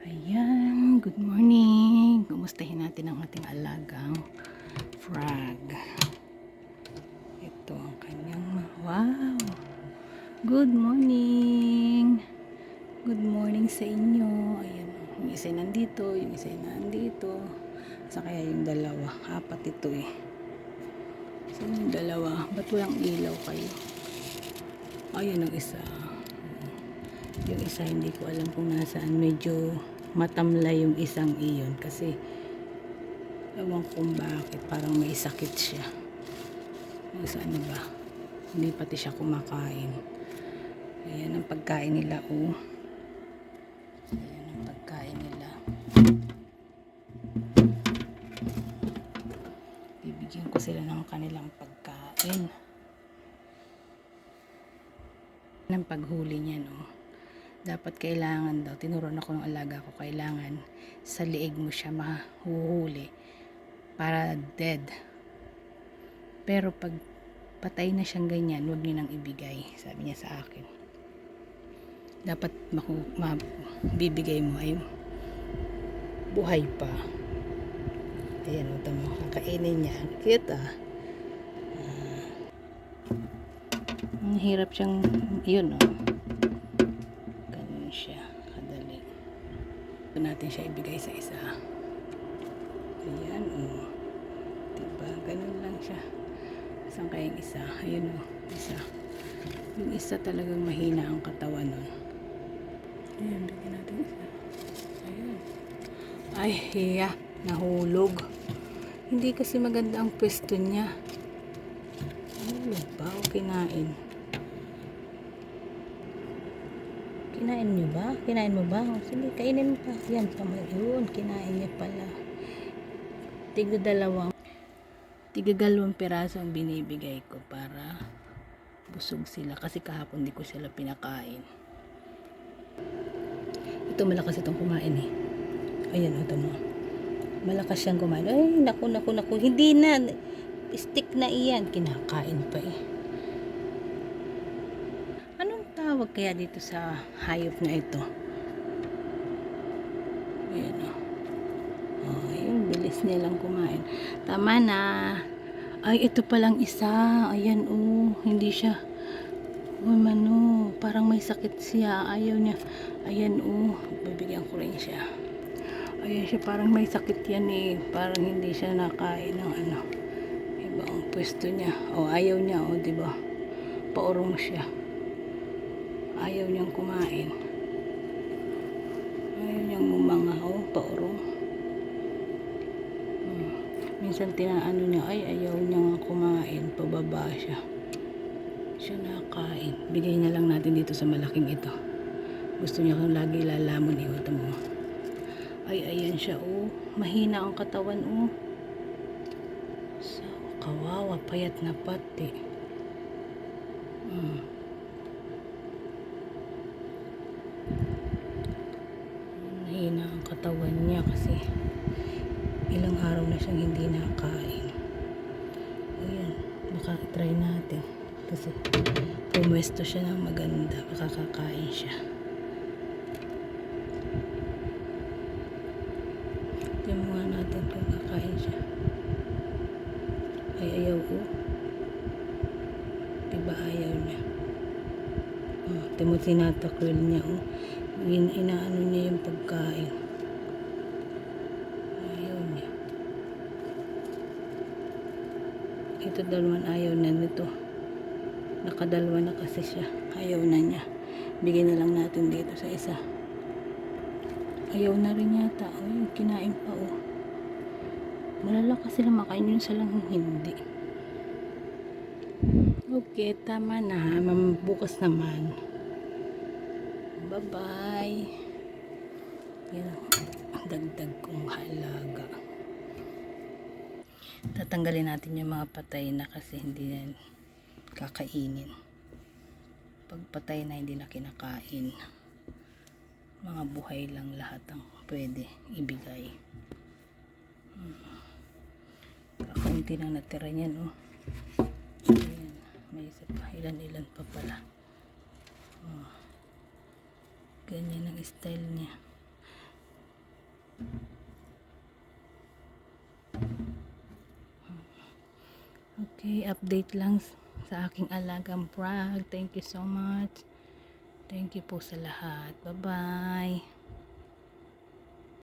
Ayan, good morning. Kumustahin natin ang ating alagang frog. Ito ang kanyang, wow. Good morning. Good morning sa inyo. Ayan, yung isa nandito, yung isa nandito. Sa kaya yung dalawa. Apat ito eh. Sa yung dalawa, ba't walang ilaw kayo? Ayan ang isa. Yung isa hindi ko alam kung nasaan. Medyo matamlay yung isang iyon kasi ewan kung bakit parang may sakit siya. Nasa ano ba? Hindi pati siya kumakain. Ayan ang pagkain nila oh. Ayan ang pagkain nila. Bibigyan ko sila ng kanilang pagkain. ng paghuli niya no dapat kailangan daw tinuruan ako ng alaga ko kailangan sa liig mo siya mahuhuli para dead. Pero pag patay na siyang ganyan huwag niyo nang ibigay sabi niya sa akin. Dapat maku, mabibigay mo ay buhay pa. Ayan ito mo kakainin niya Ang Ang hirap siyang, yun oh. Ganun siya, kadali. Ito natin siya ibigay sa isa. Ayan oh. Diba, ganun lang siya. Saan kayang isa? Ayun oh, isa. Yung isa talagang mahina ang katawan nun. Ayan, bigyan natin isa. Ayan. Ay, hiya. Nahulog. Hindi kasi maganda ang pwesto niya. Ano ba? O kinain? Kinain niyo ba? Kinain mo ba? O, sige, kainin mo pa. Yan, tama yun. Kinain niya pala. Tiga dalawang tiga dalawang piraso ang binibigay ko para busog sila. Kasi kahapon di ko sila pinakain. Ito malakas itong kumain eh. Ayan, ito mo. Malakas siyang kumain. Ay, naku, naku, naku. Hindi na. Stick na iyan. Kinakain pa eh. Tawag kaya dito sa hayop na ito? Ayan o. Oh, yung bilis niya lang kumain. Tama na. Ay, ito palang isa. Ayan oh. Hindi siya. Umano, parang may sakit siya. Ayaw niya. Ayan oh. Bibigyan ko rin siya. Ayan siya, parang may sakit yan eh. Parang hindi siya nakain ng ano. Iba ang pwesto niya. O, ayaw niya, o, di ba? Paurong siya. Ayaw niyang kumain. Ayaw niyang mumanga, o, paurong. Hmm. Minsan tinaano niya, ay, ayaw niya nga kumain. Pababa siya. Siya nakain. Bigay na lang natin dito sa malaking ito. Gusto niya kung lagi lalamon, iwata mo. Ay, ayan siya, oh. Mahina ang katawan, oh. So, kawawa, payat na pati. Hmm. Mahina ang katawan niya kasi ilang araw na siyang hindi nakain. Ayan, baka try natin. Kasi pumwesto siya ng maganda, makakakain siya. Tingnan nga natin kung kakain siya. Ay, ayaw ko. Diba ayaw niya? Oh, timo tinatakwil niya. Oh. In, inaano niya yung pagkain. Ayaw niya. Ito dalawan ayaw na nito. Nakadalawa na kasi siya. Ayaw na niya. Bigyan na lang natin dito sa isa. Ayaw na rin yata. Ay, kinain pa oh. Malalakas sila makain yun sa lang hindi. Okay, tama na. Mam- Bukas naman. Bye-bye. Yan ang dagdag kong halaga. Tatanggalin natin yung mga patay na kasi hindi na kakainin. Pag patay na hindi na kinakain mga buhay lang lahat ang pwede ibigay. Hmm. Kakaunti lang natira niyan, oh. Ayan, may isa pa. Ilan-ilan pa pala. Oh. Ganyan ang style niya. Okay, update lang sa aking alagang frog. Thank you so much. Thank you po sa lahat. Bye-bye.